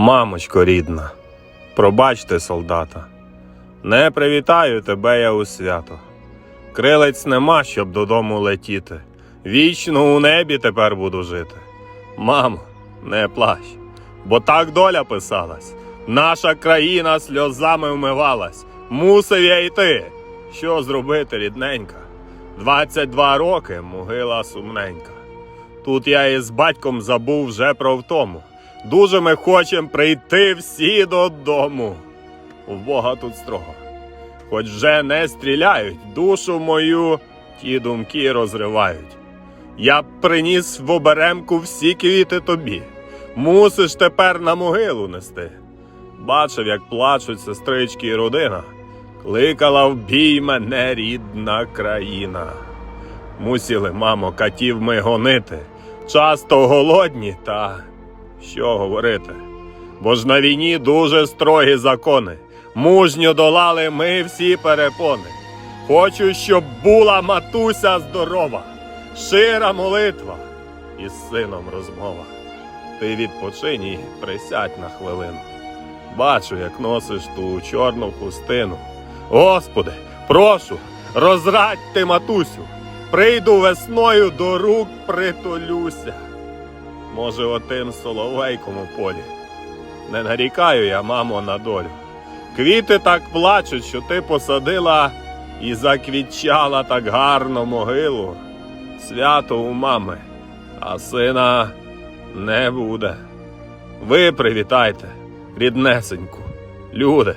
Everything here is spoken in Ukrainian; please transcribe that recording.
Мамочко рідна, пробачте, солдата, не привітаю тебе я у свято. Крилець нема, щоб додому летіти. Вічно у небі тепер буду жити. Мамо, не плач, бо так доля писалась. Наша країна сльозами вмивалась. Мусив я йти. Що зробити, рідненька? 22 роки могила сумненька. Тут я із батьком забув вже про втому. Дуже ми хочем прийти всі додому. У Бога тут строго. Хоч вже не стріляють, душу мою ті думки розривають. Я б приніс в оберемку всі квіти тобі. Мусиш тепер на могилу нести. Бачив, як плачуть сестрички і родина. Кликала в бій мене рідна країна. Мусіли, мамо, катів ми гонити. Часто голодні, та що говорити? Бо ж на війні дуже строгі закони. Мужньо долали ми всі перепони. Хочу, щоб була матуся здорова, шира молитва і з сином розмова. Ти відпочинь і присядь на хвилину. Бачу, як носиш ту чорну хустину. Господи, прошу, розрадь ти, матусю, прийду весною до рук притулюся. Може, отим соловейком у полі. Не нарікаю я, мамо, на долю. Квіти так плачуть, що ти посадила і заквітчала так гарно могилу. Свято у мами, а сина не буде. Ви привітайте, ріднесеньку, люди.